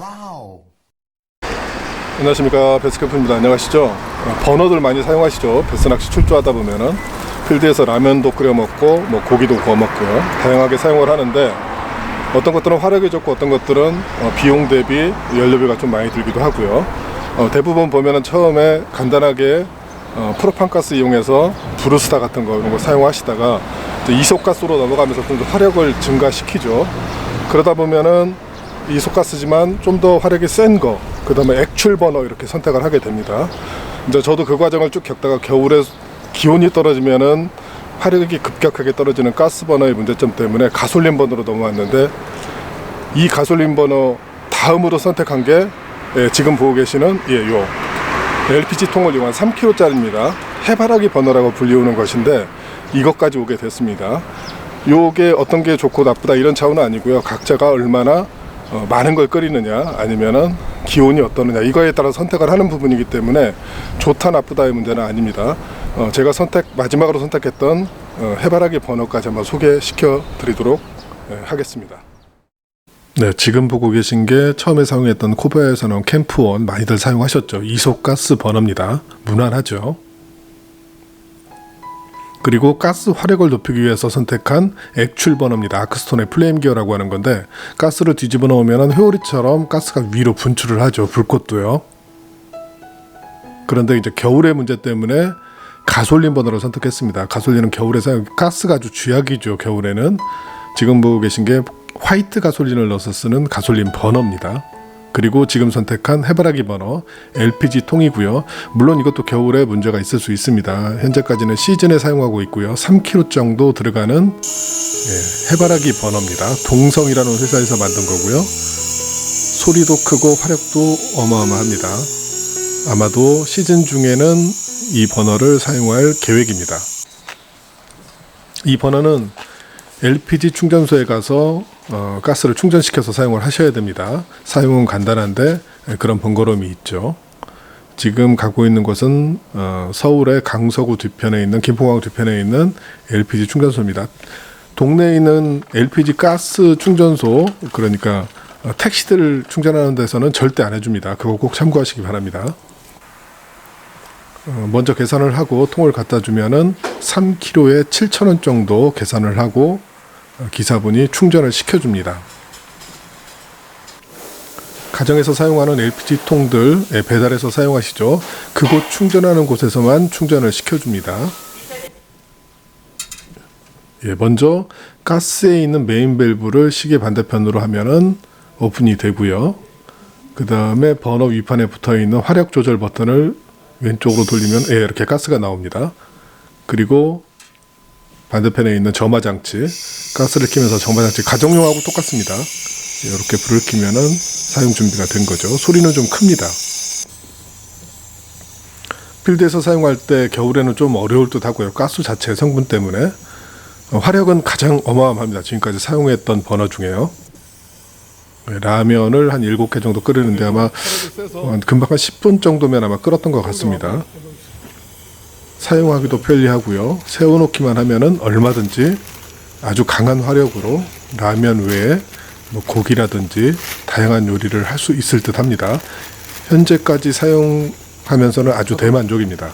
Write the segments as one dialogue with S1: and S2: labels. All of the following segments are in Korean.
S1: Wow.
S2: 안녕하십니까. 베스캠프입니다. 안녕하시죠? 어, 버너들 많이 사용하시죠? 베스 낚시 출조하다 보면은 필드에서 라면도 끓여 먹고 뭐 고기도 구워 먹고요. 다양하게 사용을 하는데 어떤 것들은 화력이 좋고 어떤 것들은 어, 비용 대비 연료비가 좀 많이 들기도 하고요. 어, 대부분 보면은 처음에 간단하게 어, 프로판가스 이용해서 브루스타 같은 거 이런 거 사용하시다가 이속가스로 넘어가면서 좀더 화력을 증가시키죠. 그러다 보면은 이 속가스지만 좀 더 화력이 센 거, 그 다음에 액출 버너 이렇게 선택을 하게 됩니다. 이제 저도 그 과정을 쭉 겪다가 겨울에 기온이 떨어지면은 화력이 급격하게 떨어지는 가스 버너의 문제점 때문에 가솔린 버너로 넘어왔는데 이 가솔린 버너 다음으로 선택한 게 예, 지금 보고 계시는 예, 요 LPG 통을 이용한 3kg짜리입니다. 해바라기 버너라고 불리우는 것인데 이것까지 오게 됐습니다. 요게 어떤 게 좋고 나쁘다 이런 차원은 아니고요. 각자가 얼마나 어, 많은 걸 끓이느냐 아니면은 기온이 어떠느냐 이거에 따라 선택을 하는 부분이기 때문에 좋다 나쁘다의 문제는 아닙니다. 어, 제가 선택 마지막으로 선택했던 어, 해바라기 버너까지 한번 소개시켜 드리도록 예, 하겠습니다. 네, 지금 보고 계신 게 처음에 사용했던 코바에서 나온 캠프원 많이들 사용하셨죠. 이속가스 버너입니다. 무난하죠. 그리고 가스 화력을 높이기 위해서 선택한 액출 버너입니다. 아크스톤의 플레임 기어라고 하는 건데 가스를 뒤집어 놓으면 회오리처럼 가스가 위로 분출을 하죠. 불꽃도요. 그런데 이제 겨울의 문제 때문에 가솔린 버너를 선택했습니다. 가솔린은 겨울에 사용 가스가 아주 쥐약이죠. 겨울에는 지금 보고 계신 게 화이트 가솔린을 넣어서 쓰는 가솔린 버너입니다. 그리고 지금 선택한 해바라기 버너 LPG 통이고요. 물론 이것도 겨울에 문제가 있을 수 있습니다. 현재까지는 시즌에 사용하고 있고요. 3kg 정도 들어가는 예, 해바라기 버너입니다. 동성이라는 회사에서 만든 거고요. 소리도 크고 화력도 어마어마합니다. 아마도 시즌 중에는 이 버너를 사용할 계획입니다. 이 버너는 LPG 충전소에 가서 어, 가스를 충전시켜서 사용을 하셔야 됩니다. 사용은 간단한데 에, 그런 번거로움이 있죠. 지금 가고 있는 곳은 어, 서울의 강서구 뒤편에 있는 김포광 뒤편에 있는 LPG 충전소입니다. 동네에 있는 LPG 가스 충전소 그러니까 어, 택시들 충전하는 데서는 절대 안 해줍니다. 그거 꼭 참고하시기 바랍니다. 어, 먼저 계산을 하고 통을 갖다 주면은 3kg에 7,000원 정도 계산을 하고 어, 기사분이 충전을 시켜줍니다. 가정에서 사용하는 LPG 통들 예, 배달해서 사용하시죠. 그곳 충전하는 곳에서만 충전을 시켜줍니다. 예, 먼저 가스에 있는 메인 밸브를 시계 반대편으로 하면은 오픈이 되고요. 그 다음에 버너 위판에 붙어 있는 화력 조절 버튼을 왼쪽으로 돌리면 예, 이렇게 가스가 나옵니다. 그리고 반대편에 있는 점화 장치, 가스를 키면서 점화 장치 가정용하고 똑같습니다. 이렇게 불을 켜면은 사용 준비가 된 거죠. 소리는 좀 큽니다. 필드에서 사용할 때 겨울에는 좀 어려울 듯 하고요. 가스 자체 성분 때문에 어, 화력은 가장 어마어마합니다. 지금까지 사용했던 버너 중에요. 네, 라면을 한 7개 정도 끓이는데 아마 어, 금방 한 10분 정도면 아마 끓었던 것 같습니다. 사용하기도 편리하고요. 세워놓기만 하면은 얼마든지 아주 강한 화력으로 라면 외에 뭐 고기라든지 다양한 요리를 할 수 있을 듯 합니다. 현재까지 사용하면서는 아주 대만족입니다.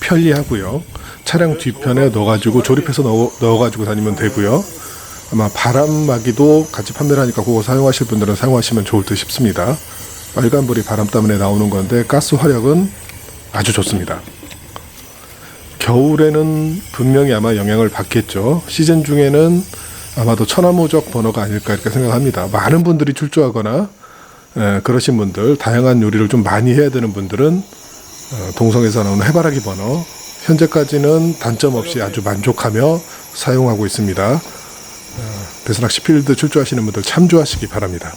S2: 편리하고요. 차량 뒤편에 넣어가지고 조립해서 넣어, 넣어가지고 다니면 되고요. 아마 바람막이도 같이 판매를 하니까 그거 사용하실 분들은 사용하시면 좋을 듯 싶습니다. 빨간불이 바람 때문에 나오는 건데 가스 화력은 아주 좋습니다. 겨울에는 분명히 아마 영향을 받겠죠. 시즌 중에는 아마도 천하무적 번호가 아닐까 이렇게 생각합니다. 많은 분들이 출조하거나 에, 그러신 분들, 다양한 요리를 좀 많이 해야 되는 분들은 어, 동성에서 나오는 해바라기 번호 현재까지는 단점 없이 아주 만족하며 사용하고 있습니다. 어, 배스낚시 필드 출조하시는 분들 참조하시기 바랍니다.